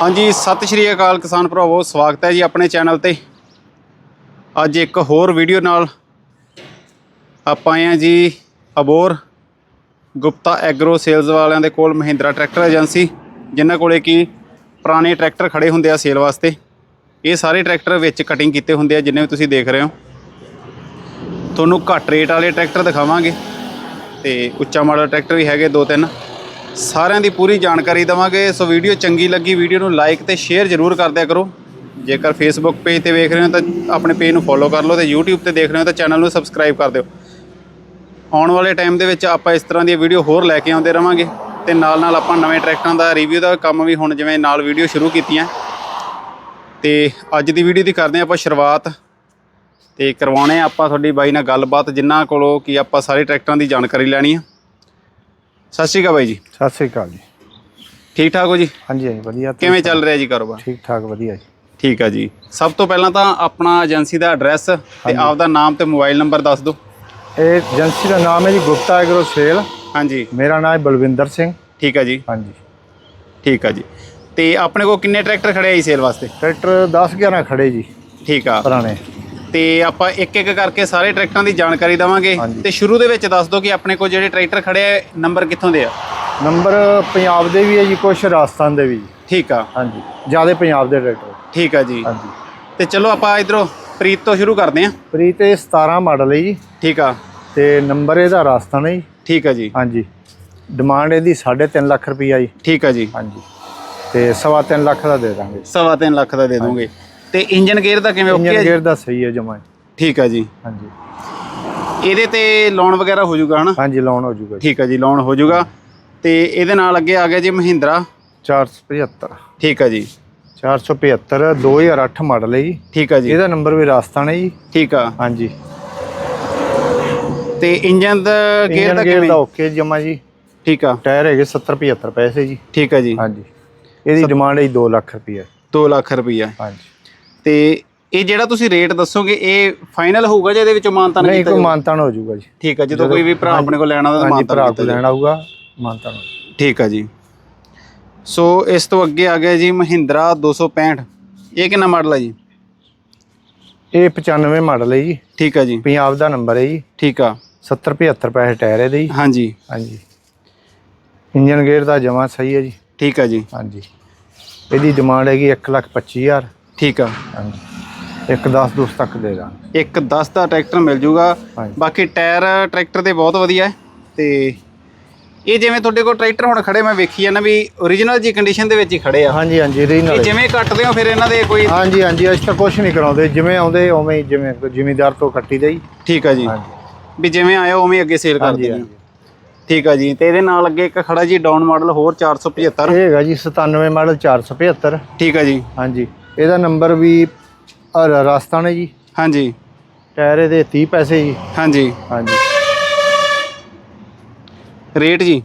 ਹਾਂਜੀ, ਸਤਿ ਸ਼੍ਰੀ ਅਕਾਲ ਕਿਸਾਨ ਭਰਾਵੋ, ਸਵਾਗਤ ਹੈ ਜੀ ਆਪਣੇ ਚੈਨਲ ਤੇ। ਅੱਜ ਇੱਕ ਹੋਰ ਵੀਡੀਓ ਨਾਲ ਆਪਾਂ ਆਏ ਹਾਂ ਜੀ ਅਬੋਰ ਗੁਪਤਾ ਐਗਰੋ ਸੇਲਜ਼ ਵਾਲਿਆਂ ਦੇ ਕੋਲ ਮਹਿੰਦਰਾ ਟਰੈਕਟਰ ਏਜੰਸੀ, ਜਿਨ੍ਹਾਂ ਕੋਲੇ ਕੀ ਪੁਰਾਣੇ ਟਰੈਕਟਰ ਖੜੇ ਹੁੰਦੇ ਆ ਸੇਲ ਵਾਸਤੇ। ਇਹ ਸਾਰੇ ਟਰੈਕਟਰ ਵਿੱਚ ਕਟਿੰਗ ਕੀਤੇ ਹੁੰਦੇ ਆ, ਜਿੰਨੇ ਵੀ ਤੁਸੀਂ ਦੇਖ ਰਹੇ ਹੋ। ਤੁਹਾਨੂੰ ਘੱਟ ਰੇਟ ਵਾਲੇ ਟਰੈਕਟਰ ਦਿਖਾਵਾਂਗੇ। ਤੇ ਉੱਚਾ ਮਾਡਲ ਟਰੈਕਟਰ ਵੀ ਹੈਗੇ ਦੋ ਤਿੰਨ। ਸਾਰਿਆਂ ਦੀ ਪੂਰੀ ਜਾਣਕਾਰੀ ਦਵਾਂਗੇ। ਸੋ ਵੀਡੀਓ ਚੰਗੀ ਲੱਗੀ, ਵੀਡੀਓ ਨੂੰ ਲਾਈਕ ਤੇ ਸ਼ੇਅਰ ਜ਼ਰੂਰ ਕਰਦਿਆ ਕਰੋ। ਜੇਕਰ ਫੇਸਬੁੱਕ ਪੇਜ ਤੇ ਵੇਖ ਰਹੇ ਹੋ ਤਾਂ ਆਪਣੇ ਪੇਜ ਨੂੰ ਫੋਲੋ ਕਰ ਲਓ ਤੇ YouTube ਤੇ ਦੇਖ ਰਹੇ ਹੋ ਤਾਂ ਚੈਨਲ ਨੂੰ ਸਬਸਕ੍ਰਾਈਬ ਕਰ ਦਿਓ। ਆਉਣ ਵਾਲੇ ਟਾਈਮ ਦੇ ਵਿੱਚ ਆਪਾਂ ਇਸ ਤਰ੍ਹਾਂ ਦੀਆਂ ਵੀਡੀਓ ਹੋਰ ਲੈ ਕੇ ਆਉਂਦੇ ਰਵਾਂਗੇ ਤੇ ਨਾਲ ਨਾਲ ਆਪਾਂ ਨਵੇਂ ਟਰੈਕਟਰਾਂ ਦਾ ਰਿਵਿਊ ਦਾ ਕੰਮ ਵੀ ਹੁਣ ਜਿਵੇਂ ਨਾਲ ਵੀਡੀਓ ਸ਼ੁਰੂ ਕੀਤੀਆਂ। ਤੇ ਅੱਜ ਦੀ ਵੀਡੀਓ ਦੀ ਕਰਦੇ ਹਾਂ ਆਪਾਂ ਸ਼ੁਰੂਆਤ ਤੇ ਕਰਵਾਉਣੇ ਆ ਆਪਾਂ ਤੁਹਾਡੀ ਬਾਈ ਨਾਲ ਗੱਲਬਾਤ, ਜਿਨ੍ਹਾਂ ਕੋਲੋਂ ਕਿ ਆਪਾਂ ਸਾਰੇ ਟਰੈਕਟਰਾਂ ਦੀ ਜਾਣਕਾਰੀ ਲੈਣੀ ਆ। ਸਤਿ ਸ਼੍ਰੀ ਅਕਾਲ ਬਾਈ ਜੀ। ਸਤਿ ਸ੍ਰੀ ਅਕਾਲ ਜੀ। ਠੀਕ ਠਾਕ ਹੋ ਜੀ? ਹਾਂਜੀ ਹਾਂਜੀ ਵਧੀਆ। ਤੁਸੀਂ ਕਿਵੇਂ ਚੱਲ ਰਿਹਾ ਜੀ ਕਾਰੋਬਾਰ? ਠੀਕ ਠਾਕ ਵਧੀਆ ਜੀ। ਠੀਕ ਆ ਜੀ। ਸਭ ਤੋਂ ਪਹਿਲਾਂ ਤਾਂ ਆਪਣਾ ਏਜੰਸੀ ਦਾ ਐਡਰੈਸ ਤੇ ਆਪਦਾ ਨਾਮ ਤੇ ਮੋਬਾਈਲ ਨੰਬਰ ਦੱਸ ਦਿਓ। ਇਹ ਏਜੰਸੀ ਦਾ ਨਾਮ ਹੈ ਜੀ ਗੁਪਤਾ ਐਗਰੋ ਸੇਲ। ਹਾਂਜੀ। ਮੇਰਾ ਨਾਮ ਹੈ ਬਲਵਿੰਦਰ ਸਿੰਘ। ਠੀਕ ਆ ਜੀ। ਹਾਂਜੀ। ਠੀਕ ਆ ਜੀ। ਤੇ ਆਪਣੇ ਕੋਲ ਕਿੰਨੇ ਟਰੈਕਟਰ ਖੜੇ ਆ ਜੀ ਸੇਲ ਵਾਸਤੇ? ਟਰੈਕਟਰ 10 11 ਖੜੇ ਜੀ। ਠੀਕ ਆ। ਪੁਰਾਣੇ। ਤੇ ਆਪਾਂ ਇੱਕ ਇੱਕ ਕਰਕੇ ਸਾਰੇ ਟਰੈਕਟਰਾਂ ਦੀ ਜਾਣਕਾਰੀ ਦਵਾਂਗੇ ਹਾਂਜੀ। ਤੇ ਸ਼ੁਰੂ ਦੇ ਵਿੱਚ ਦੱਸ ਦਿਓ ਕਿ ਆਪਣੇ ਕੋਲ ਜਿਹੜੇ ਟਰੈਕਟਰ ਖੜੇ ਆ ਨੰਬਰ ਕਿੱਥੋਂ ਦੇ ਆ? ਨੰਬਰ ਪੰਜਾਬ ਦੇ ਵੀ ਹੈ ਜੀ ਕੁਛ ਰਾਜਸਥਾਨ ਦੇ ਵੀ ਠੀਕ ਆ। ਹਾਂਜੀ ਜ਼ਿਆਦਾ ਪੰਜਾਬ ਦੇ ਟਰੈਕਟਰ। ਠੀਕ ਆ ਜੀ। ਹਾਂਜੀ। ਤੇ ਚਲੋ ਆਪਾਂ ਇਧਰੋਂ ਪ੍ਰੀਤ ਤੋਂ ਸ਼ੁਰੂ ਕਰਦੇ ਹਾਂ। ਪ੍ਰੀਤ ਇਹ 17 ਮਾਡਲ ਹੈ ਜੀ। ਠੀਕ ਆ। ਤੇ ਨੰਬਰ ਇਹਦਾ ਰਾਜਸਥਾਨ ਹੈ ਜੀ। ਠੀਕ ਆ ਜੀ। ਹਾਂਜੀ। ਡਿਮਾਂਡ ਇਹਦੀ 3.5 ਲੱਖ ਰੁਪਈਆ ਜੀ। ਠੀਕ ਆ ਜੀ। ਹਾਂਜੀ। ਤੇ ਸਵਾ ਤਿੰਨ ਲੱਖ ਦਾ ਦੇ ਦਾਂਗੇ। ਸਵਾ ਤਿੰਨ ਲੱਖ ਦਾ ਦੇ ਦੋਗੇ। ਤੇ ਇੰਜਨ ਗੇਅਰ ਦਾ ਕਿਵੇਂ ਓਕੇ ਇੰਜਨ ਗੇਅਰ ਦਾ ਸਹੀ ਹੈ ਜਮਾ। ਠੀਕ ਆ ਜੀ। ਹਾਂਜੀ। ਇਹਦੇ ਤੇ ਲੋਨ ਵਗੈਰਾ ਹੋ ਜਾਊਗਾ ਹਨਾ? ਹਾਂਜੀ ਲੋਨ ਹੋ ਜਾਊਗਾ ਠੀਕ ਆ ਜੀ ਲੋਨ ਹੋ ਜਾਊਗਾ। ਤੇ ਇਹਦੇ ਨਾਲ ਅੱਗੇ ਆ ਗਿਆ ਜੀ ਮਹਿੰਦਰਾ। 475 ਠੀਕ ਆ ਜੀ। 475 2008 ਮਾਡਲ ਹੈ ਜੀ। ਠੀਕ ਆ ਜੀ। ਇਹਦਾ ਨੰਬਰ ਵੀ ਰਾਜਸਥਾਨ ਹੈ ਜੀ। ਠੀਕ ਆ। ਹਾਂਜੀ। ਤੇ ਇੰਜਨ ਦਾ ਗੇਅਰ ਦਾ ਕਿਵੇਂ? ਦਾ ਓਕੇ ਜਮਾ ਜੀ। ਠੀਕ ਆ। ਟਾਇਰ ਹੈਗੇ 70 75 ਪੈਸੇ ਜੀ। ਠੀਕ ਆ ਜੀ। ਹਾਂਜੀ। ਇਹਦੀ ਡਿਮਾਂਡ ਹੈ ਜੀ 2 ਲੱਖ ਰੁਪਏ 2 ਲੱਖ ਰੁਪਈਆ। ਹਾਂਜੀ। ਤੇ ਇਹ ਜਿਹੜਾ ਤੁਸੀਂ ਰੇਟ ਦੱਸੋਗੇ ਇਹ ਫਾਈਨਲ ਹੋਊਗਾ ਜਾਂ ਇਹਦੇ ਵਿੱਚੋਂ ਮਾਨਤਾਨ ਨਹੀਂ ਕੀਤਾ ਕੋਈ? ਮਾਨਤਾਨ ਹੋ ਜਾਊਗਾ ਜੀ। ਠੀਕ ਆ ਜਦੋਂ ਕੋਈ ਵੀ ਭਰਾ ਆਪਣੇ ਕੋਲ ਲੈਣਾ ਤਾਂ ਹਾਂਜੀ ਮਾਨਤਾਨ ਭਰਾ ਕੀਤਾ ਕੋ ਜਾਊਗਾ। ਲੈਣਾ ਹੋਊਗਾ ਮਾਨਤਾਨ ਹੋ ਜਾਊਗਾ। ਠੀਕ ਆ ਜੀ। ਸੋ ਇਸ ਤੋਂ ਅੱਗੇ ਆ ਗਿਆ ਜੀ ਮਹਿੰਦਰਾ 265 ਇਹ ਕਿੰਨਾ ਮਾਡਲ ਹੈ ਜੀ? ਇਹ 95 ਮਾਡਲ ਹੈ ਜੀ। ਠੀਕ ਆ ਜੀ। ਪੰਜਾਬ ਦਾ ਨੰਬਰ ਹੈ ਜੀ। ਠੀਕ ਆ। 70 75 ਪੈਸੇ ਟਾਇਰ ਇਹਦੇ ਜੀ। ਹਾਂਜੀ। ਹਾਂਜੀ। ਇੰਜਨ ਗੇਅਰ ਦਾ ਜਮਾ ਸਹੀ ਹੈ ਜੀ। ਠੀਕ ਆ ਜੀ। ਹਾਂਜੀ। ਇਹਦੀ ਡਿਮਾਂਡ ਹੈਗੀ 1 ਲੱਖ 25000 ਠੀਕ ਆ। ਹਾਂਜੀ। ਇੱਕ 10 ਦੋਸਤ ਤੱਕ ਦੇ ਦਾਂਗੇ। ਇੱਕ 10 ਦਾ ਟਰੈਕਟਰ ਮਿਲ ਜੂਗਾ। ਹਾਂਜੀ। ਬਾਕੀ ਟਾਇਰ ਟਰੈਕਟਰ ਦੇ ਬਹੁਤ ਵਧੀਆ ਹੈ। ਤੇ ਇਹ ਜਿਵੇਂ ਤੁਹਾਡੇ ਕੋਲ ਟਰੈਕਟਰ ਹੁਣ ਖੜੇ ਮੈਂ ਵੇਖੀ ਆ ਨਾ ਵੀ origignal ਜੀ ਕੰਡੀਸ਼ਨ ਦੇ ਵਿੱਚ ਹੀ ਖੜੇ ਆ। ਹਾਂਜੀ ਹਾਂਜੀ ਇਹ ਰੀਨਲ ਜਿਵੇਂ ਕੱਟਦੇ ਹੋ ਫਿਰ ਇਹਨਾਂ ਦੇ ਕੋਈ ਹਾਂਜੀ ਹਾਂਜੀ ਅਸੀਂ ਤਾਂ ਕੁਝ ਨਹੀਂ ਕਰਾਉਂਦੇ। ਜਿਵੇਂ ਆਉਂਦੇ ਉਵੇਂ ਹੀ ਜਿਵੇਂ ਜ਼ਿਮੀਦਾਰ ਤੋਂ ਕੱਟੀ ਦੇ ਜੀ ਠੀਕ ਆ ਜੀ। ਹਾਂਜੀ। ਵੀ ਜਿਵੇਂ ਆਇਆ ਉਵੇਂ ਅੱਗੇ ਸੇਲ ਕਰ ਹਾਂਜੀ ਦਿੰਦੇ ਹੋ ਠੀਕ ਆ ਜੀ। ਤੇ ਇਹਦੇ ਨਾਲ ਅੱਗੇ ਇੱਕ ਖੜਾ ਜੀ ਡਾਊਨ ਮਾਡਲ ਹੋਰ 475 ਇਹ ਹੈਗਾ ਜੀ 97 ਮਾਡਲ 475 ਠੀਕ ਆ ਜੀ। ਹਾਂਜੀ। ਇਹਦਾ ਨੰਬਰ ਵੀ ਰਾ- ਰਾਜਸਥਾਨ ਹੈ ਜੀ? ਹਾਂਜੀ। ਟਾਇਰ ਇਹਦੇ 30 ਪੈਸੇ ਜੀ। ਹਾਂਜੀ। ਹਾਂਜੀ। ਰੇਟ ਜੀ?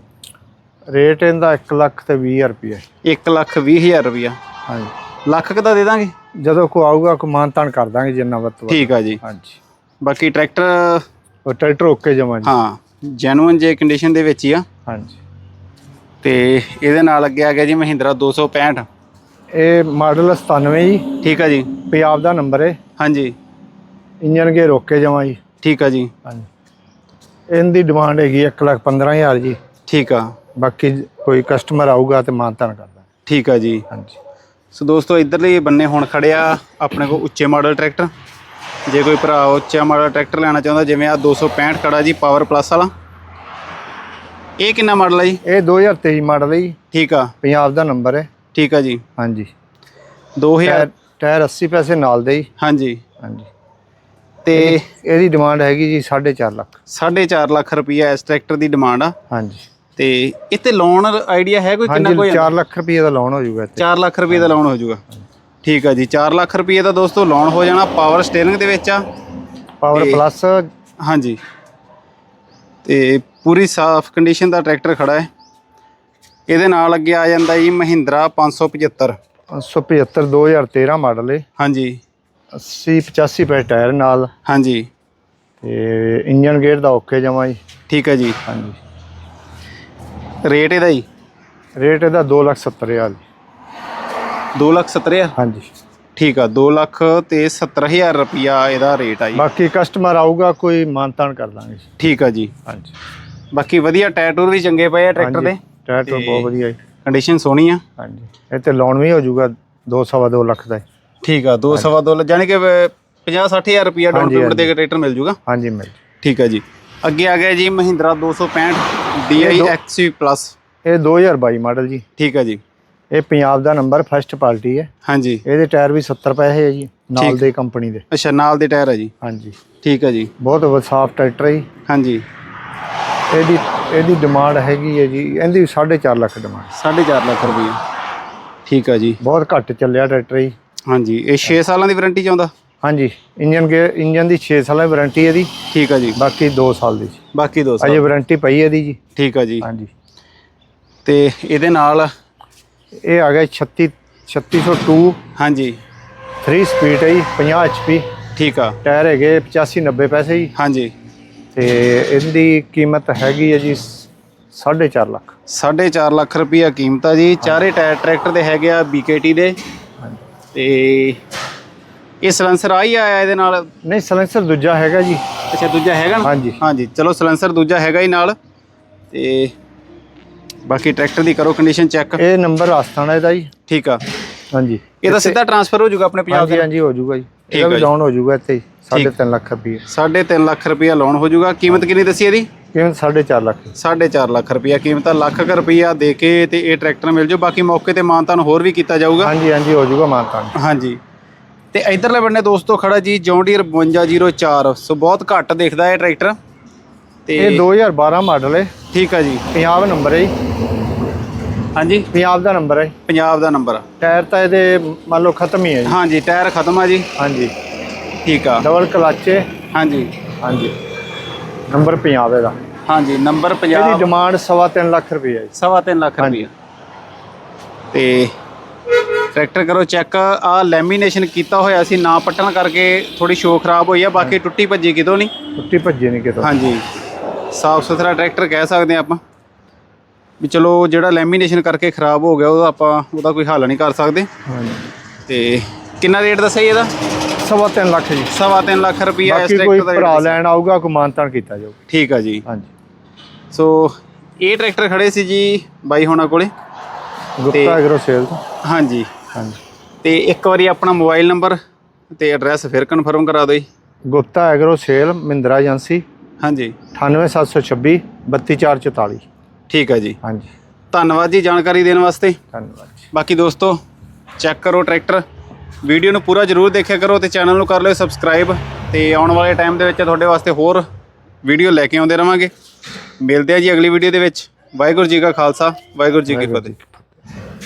ਰੇਟ ਇਹਦਾ 1 ਲੱਖ ਤੇ 20000 ਰੁਪਏ 1 ਲੱਖ 20 ਹਜ਼ਾਰ ਰੁਪਇਆ ਹਾਂਜੀ। ਲੱਖ ਕੁ ਦਾ ਦੇ ਦਾਂਗੇ? ਜਦੋਂ ਕੋ ਆਊਗਾ ਕੋ ਮਾਨਤਾਨ ਕਰ ਦਾਂਗੇ ਜਿੰਨਾ ਵੱਧ ਤੋਂ ਵੱਧ। ਠੀਕ ਆ ਜੀ। ਹਾਂਜੀ। ਬਾਕੀ ਟਰੈਕਟਰ? ਉਹ ਟਰੈਕਟਰ ਓਕੇ ਜਮਾ ਜੀ। ਹਾਂ ਜੈਨੂਇਨ ਜੇ ਕੰਡੀਸ਼ਨ ਦੇ ਵਿੱਚ ਹੀ ਆ। ਹਾਂਜੀ। ਤੇ ਇਹਦੇ ਨਾਲ ਅੱਗੇ ਆ ਗਿਆ ਜੀ ਮਹਿੰਦਰਾ 265 ਇਹ ਮਾਡਲ 97 ਜੀ। ਠੀਕ ਆ ਜੀ। ਪੰਜਾਬ ਦਾ ਨੰਬਰ ਹੈ। ਹਾਂਜੀ। ਇੰਜਨ ਗੇਅਰ ਓਕੇ ਜਮਾ ਜੀ। ਠੀਕ ਆ ਜੀ। ਹਾਂਜੀ। ਇਹਦੀ ਡਿਮਾਂਡ ਹੈਗੀ 1 ਲੱਖ 15000 ਜੀ। ਠੀਕ ਆ। ਬਾਕੀ ਕੋਈ ਕਸਟਮਰ ਆਊਗਾ ਤੇ ਮਾਨਤਾਨ ਕਰ ਦਾਂਗੇ ਠੀਕ ਆ ਜੀ। ਹਾਂਜੀ। ਸੋ ਦੋਸਤੋ ਇਧਰਲੇ ਬੰਨੇ ਹੁਣ ਖੜਿਆ ਆਪਣੇ ਕੋਲ ਉੱਚੇ ਮਾਡਲ ਟਰੈਕਟਰ। ਜੇ ਕੋਈ ਭਰਾ ਉੱਚਾ ਮਾਡਲ ਟਰੈਕਟਰ ਲੈਣਾ ਚਾਹੁੰਦਾ ਜਿਵੇਂ ਆ 265 ਖੜਾ ਜੀ ਪਾਵਰ ਪਲੱਸ ਵਾਲਾ। ਇਹ ਕਿੰਨਾ ਮਾਡਲ ਹੈ ਜੀ? ਇਹ 2023 ਮਾਡਲ ਹੈ ਜੀ। ਠੀਕ ਆ। ਪੰਜਾਬ ਦਾ ਨੰਬਰ ਹੈ। ਠੀਕ ਆ ਜੀ। ਹਾਂਜੀ। 2000 ਟਾਇਰ ਟਾਇਰ 80 ਪੈਸੇ ਨਾਲ ਦੇ ਜੀ। ਹਾਂਜੀ। ਹਾਂਜੀ। ਤੇ ਇਹਦੀ ਡਿਮਾਂਡ ਹੈਗੀ ਜੀ 4.5 ਲੱਖ। 4.5 ਲੱਖ ਰੁਪਈਆ ਇਸ ਟਰੈਕਟਰ ਦੀ ਡਿਮਾਂਡ ਆ। ਹਾਂਜੀ। ਤੇ ਇੱਥੇ ਲੋਨ ਆਈਡੀਆ ਹੈ ਕੋਈ ਕਿੰਨਾ ਹਾਂਜੀ ਕੋਈ 4 ਲੱਖ ਰੁਪਏ ਦਾ ਲੋਨ ਹੋ ਜਾਊਗਾ ਇੱਥੇ। 4 ਲੱਖ ਰੁਪਏ ਦਾ ਲੋਨ ਹੋ ਜਾਊਗਾ। ਠੀਕ ਆ ਜੀ 4 ਲੱਖ ਰੁਪਏ ਦਾ ਦੋਸਤੋ ਲੋਨ ਹੋ ਜਾਣਾ ਪਾਵਰ ਸਟੀਅਰਿੰਗ ਦੇ ਵਿੱਚ ਆ। ਪਾਵਰ ਪਲੱਸ ਹਾਂਜੀ। ਤੇ ਪੂਰੀ ਸਾਫ਼ ਕੰਡੀਸ਼ਨ ਦਾ ਟਰੈਕਟਰ ਖੜਾ ਹੈ। ਇਹਦੇ ਨਾਲ ਅੱਗੇ ਆ ਜਾਂਦਾ ਜੀ ਮਹਿੰਦਰਾ 575 175 2013 ਮਾਡਲ ਹੈ ਹਾਂਜੀ। 80 85 ਪੈਸੇ ਟਾਇਰ ਨਾਲ। ਹਾਂਜੀ। ਤੇ ਇੰਜਨ ਗੇਅਰ ਦਾ ਓਕੇ ਜਮਾ ਜੀ। ਠੀਕ ਹੈ ਜੀ। ਹਾਂਜੀ। ਰੇਟ ਇਹਦਾ ਜੀ? ਰੇਟ ਇਹਦਾ 2 ਲੱਖ 70 ਹਜ਼ਾਰ। ਜੀ 2 ਲੱਖ 70 ਹਜ਼ਾਰ? ਹਾਂਜੀ। ਠੀਕ ਆ 2 ਲੱਖ ਤੇ 70000 ਰੁਪਿਆ ਇਹਦਾ ਰੇਟ ਆ ਜੀ। ਬਾਕੀ ਕਸਟਮਰ ਆਊਗਾ ਕੋਈ ਮਾਨਤਾਨ ਕਰ ਦਾਂਗੇ ਜੀ। ਠੀਕ ਆ ਜੀ। ਹਾਂਜੀ। ਬਾਕੀ ਵਧੀਆ ਟਾਇਰ ਟੂਰ ਵੀ ਚੰਗੇ ਪਏ ਆ ਟਰੈਕਟਰ ਦੇ? ਟਰੈਕਟਰ ਤੇ- ਬਹੁਤ ਵਧੀਆ ਜੀ। ਕੰਡੀਸ਼ਨ ਸੋਹਣੀ ਆ। ਹਾਂਜੀ। ਇਹ ਤੇ ਲੋਨ ਵੀ ਹੋ ਜਾਊਗਾ 2 ਸਵਾ 2 ਲੱਖ ਦਾ। ਠੀਕ ਆ 2 ਸਵਾ 2 ਜਾਨੀ ਕਿ 50 60000 ਰੁਪਿਆ ਡਾਊਨ ਪੇਮੈਂਟ ਦੇ ਟਰੈਕਟਰ ਮਿਲ ਜੂਗਾ ਹਾਂਜੀ ਮਿਲ ਠੀਕ ਆ ਜੀ। ਅੱਗੇ ਆ ਗਿਆ ਜੀ ਮਹਿੰਦਰਾ 265 DI XV ਪਲੱਸ ਇਹ 2022 ਮਾਡਲ ਜੀ। ਠੀਕ ਆ ਜੀ। ਇਹ ਪੰਜਾਬ ਦਾ ਨੰਬਰ ਫਸਟ ਪਾਰਟੀ ਹੈ। ਹਾਂਜੀ। ਇਹਦੇ ਟਾਇਰ ਵੀ 70 ਪੈਸੇ ਹੈ ਜੀ ਨਾਲ। ਦੇ ਕੰਪਨੀ ਦੇ। ਅੱਛਾ ਨਾਲ ਦੇ ਟਾਇਰ ਆ ਜੀ। ਹਾਂਜੀ। ਠੀਕ ਆ ਜੀ। ਬਹੁਤ ਸਾਫ਼ ਟਰੈਕਟਰ ਹੈ ਜੀ। ਹਾਂਜੀ। ਇਹਦੀ ਇਹਦੀ ਡਿਮਾਂਡ ਹੈਗੀ ਹੈ ਜੀ ਇਹਦੀ 4.5 ਲੱਖ ਡਿਮਾਂਡ 4.5 ਲੱਖ ਰੁਪਏ। ਠੀਕ ਆ ਜੀ। ਬਹੁਤ ਘੱਟ ਚੱਲਿਆ ਟਰੈਕਟਰ ਜੀ। ਹਾਂਜੀ ਇਹ 6 ਸਾਲਾਂ ਦੀ ਵਾਰੰਟੀ ਚ ਆਉਂਦਾ ਹਾਂਜੀ ਇੰਜਨ ਗੇ ਇੰਜਨ ਦੀ 6 ਸਾਲਾਂ ਦੀ ਵਾਰੰਟੀ ਇਹਦੀ। ਠੀਕ ਆ ਜੀ। ਬਾਕੀ 2 ਸਾਲ ਦੀ। ਜੀ ਬਾਕੀ ਦੋ ਅਜੇ ਸਾਲ ਵਾਰੰਟੀ ਪਈ ਇਹਦੀ ਜੀ। ਠੀਕ ਆ ਜੀ। ਹਾਂਜੀ। ਤੇ ਇਹਦੇ ਨਾਲ ਇਹ ਆ ਗਿਆ 36 3602 ਹਾਂਜੀ। 3 ਸਪੀਡ ਹੈ ਜੀ 50 HP ਠੀਕ ਆ। ਟਾਇਰ ਹੈਗੇ 85 90 ਪੈਸੇ ਜੀ। ਹਾਂਜੀ। ਤੇ ਇਹਦੀ ਕੀਮਤ ਹੈਗੀ ਹੈ ਜੀ 4.5 ਲੱਖ। 4.5 ਲੱਖ ਰੁਪਈਆ ਕੀਮਤ ਆ ਜੀ। ਚਾਰੇ ਟਾਇਰ ਟਰੈਕਟਰ ਦੇ ਹੈਗੇ ਆ BKT ਦੇ। ਤੇ ਇਹ ਸਲੈਂਸਰ ਆ ਹੀ ਆਇਆ ਇਹਦੇ ਨਾਲ? ਨਹੀਂ ਸਲੈਂਸਰ ਦੂਜਾ ਹੈਗਾ ਜੀ। ਅੱਛਾ ਦੂਜਾ ਹੈਗਾ ਨਾ? ਹਾਂਜੀ। ਹਾਂਜੀ ਚਲੋ ਸਲੈਂਸਰ ਦੂਜਾ ਹੈਗਾ ਹੀ ਨਾਲ। ਤੇ ਬਾਕੀ ਟਰੈਕਟਰ ਦੀ ਕਰੋ ਕੰਡੀਸ਼ਨ ਚੈੱਕ ਇਹ ਨੰਬਰ ਆਸਥਾਨਾ ਇਹਦਾ ਜੀ। ਠੀਕ ਆ। ਹਾਂਜੀ। ਇਹਦਾ ਸਿੱਧਾ ਟਰਾਂਸਫਰ ਹੋ ਜਾਊਗਾ ਆਪਣੇ ਪੰਜਾਬ ਹਾਂਜੀ ਦੇ? ਹਾਂਜੀ ਹੋ ਜਾਊਗਾ ਜੀ। ਇਹਦਾ ਹੈ ਵੀ। ਡਾਊਨ ਹੋ ਜਾਊਗਾ ਇੱਥੇ 3.5 ਲੱਖ ਰੁਪਏ 3.5 ਲੱਖ ਰੁਪਈਆ ਲੋਨ ਹੋ ਜਾਊਗਾ। ਕੀਮਤ ਕਿੰਨੀ ਦੱਸੀ ਇਹਦੀ? ਕੀਮਤ 4.5 ਲੱਖ। 4.5 ਲੱਖ ਰੁਪਈਆ। ਕੀਮਤ ਆ ਲੱਖ ਕੁ ਰੁਪਈਆ ਦੇ ਕੇ ਤੇ ਇਹ ਟਰੈਕਟਰ ਮਿਲ ਜਾਊ। ਬਾਕੀ ਮੌਕੇ ਤੇ ਮਾਨਤਾਨ ਹੋਰ ਵੀ ਕੀਤਾ ਜਾਊਗਾ। ਹਾਂਜੀ ਹਾਂਜੀ ਹੋ ਜਾਊਗਾ ਮਾਨਤਾਨ। ਹਾਂਜੀ। ਤੇ ਇਧਰਲੇ ਬੰਨੇ ਦੋਸਤੋ ਖੜਾ ਜੀ ਜੌਂਡੀਅਰ 5204 ਸੋ ਬਹੁਤ ਘੱਟ ਦਿਖਦਾ ਹੈ ਟਰੈਕਟਰ। ਤੇ ਇਹ 2012 ਮਾਡਲ ਹੈ। ਠੀਕ ਆ ਜੀ। ਪੰਜਾਬ ਨੰਬਰ ਹੈ ਜੀ। ਹਾਂਜੀ। ਪੰਜਾਬ ਦਾ ਨੰਬਰ ਹੈ। ਪੰਜਾਬ ਦਾ ਨੰਬਰ ਟਾਇਰ ਤਾਂ ਇਹਦੇ ਮੰਨ ਲਓ ਖਤਮ ਹੀ ਹੈ ਜੀ। ਹਾਂਜੀ ਟਾਇਰ ਖਤਮ ਆ ਜੀ। ਹਾਂਜੀ। ਠੀਕ ਆ। ਡਬਲ ਕਲੱਚ ਹੈ। ਹਾਂਜੀ। ਹਾਂਜੀ। ਨੰਬਰ ਪੰਜਾਬ ਇਹਦਾ। ਹਾਂਜੀ ਨੰਬਰ ਇਹਦੀ ਪੰਜਾਬ ਡਿਮਾਂਡ ਸਵਾ ਤਿੰਨ ਲੱਖ ਰੁਪਏ ਹੈ ਜੀ। ਸਵਾ ਤਿੰਨ ਲੱਖ ਹਾਂਜੀ। ਰੁਪਈਆ ਤੇ ਟਰੈਕਟਰ ਕਰੋ ਚੈੱਕ। ਆ ਲੈਮੀਨੇਸ਼ਨ ਕੀਤਾ ਹੋਇਆ ਸੀ ਨਾ ਪੱਟਣ ਕਰਕੇ ਥੋੜੀ ਸ਼ੋ ਖਰਾਬ ਹੋਈ ਆ ਬਾਕੀ ਟੁੱਟੀ ਭੱਜੀ ਕਿਤੋਂ ਨਹੀਂ? ਟੁੱਟੀ ਭੱਜੀ ਨਹੀਂ ਕਿਤੋਂ। ਹਾਂਜੀ। ਸਾਫ਼ ਸੁਥਰਾ ਟਰੈਕਟਰ ਕਹਿ ਸਕਦੇ ਆ ਆਪਾਂ। ਵੀ ਚਲੋ ਜਿਹੜਾ ਲੈਮੀਨੇਸ਼ਨ ਕਰਕੇ ਖਰਾਬ ਹੋ ਗਿਆ ਉਹਦਾ ਆਪਾਂ ਉਹਦਾ ਕੋਈ ਹੱਲ ਨਹੀਂ ਕਰ ਸਕਦੇ। ਹਾਂਜੀ। ਤੇ ਕਿੰਨਾ ਰੇਟ ਦੱਸਿਆ ਜੀ ਇਹਦਾ? ਸਵਾ ਤਿੰਨ ਲੱਖ ਜੀ। ਸਵਾ ਤਿੰਨ ਲੱਖ ਰੁਪਈਆ ਇਸ ਬਾਕੀ ਕੋਈ ਟਰੈਕਟਰ ਦਾ ਭਰਾ rate ਦੱਸਿਆ। ਲੈਣ ਆਊਗਾ ਕੋਈ ਮਾਨਤਾਨ ਕੀਤਾ ਜਾਊਗਾ ਠੀਕ ਆ ਜੀ। ਹਾਂਜੀ। ਸੋ ਇਹ ਟਰੈਕਟਰ ਖੜੇ ਸੀ ਜੀ ਬਾਈ ਹੋਣਾ ਕੋਲੇ। ਗੁਪਤਾ ਐਗਰੋ ਸੇਲ ਤੋਂ। ਹਾਂਜੀ। ਹਾਂਜੀ। ਤੇ ਇੱਕ ਵਾਰੀ ਆਪਣਾ ਮੋਬਾਈਲ ਨੰਬਰ ਤੇ ਐਡਰੈਸ ਫਿਰ ਕਨਫਰਮ ਕਰਾ ਦਿਓ ਜੀ। Gupta agro sale Mahindra agency ਹਾਂਜੀ। 98726 32444 ਠੀਕ ਆ ਜੀ। ਹਾਂਜੀ। ਧੰਨਵਾਦ ਜੀ ਜਾਣਕਾਰੀ ਦੇਣ ਵਾਸਤੇ। ਧੰਨਵਾਦ ਜੀ। ਬਾਕੀ ਦੋਸਤੋ ਚੈੱਕ ਕਰੋ ਟਰੈਕਟਰ। ਵੀਡੀਓ ਨੂੰ ਪੂਰਾ ਜਰੂਰ ਦੇਖਿਆ ਕਰੋ ਤੇ ਚੈਨਲ ਨੂੰ ਕਰ ਲਿਓ ਸਬਸਕ੍ਰਾਈਬ ਤੇ ਆਉਣ ਵਾਲੇ ਟਾਈਮ ਦੇ ਵਿੱਚ ਤੁਹਾਡੇ ਵਾਸਤੇ ਹੋਰ ਵੀਡੀਓ ਲੈ ਕੇ ਆਉਂਦੇ ਰਵਾਂਗੇ। ਮਿਲਦੇ ਆ ਜੀ ਅਗਲੀ ਵੀਡੀਓ ਦੇ ਵਿੱਚ। ਵਾਹਿਗੁਰੂ ਜੀ ਕਾ ਖਾਲਸਾ ਵਾਹਿਗੁਰੂ ਜੀ ਕੀ ਫਤਿਹ।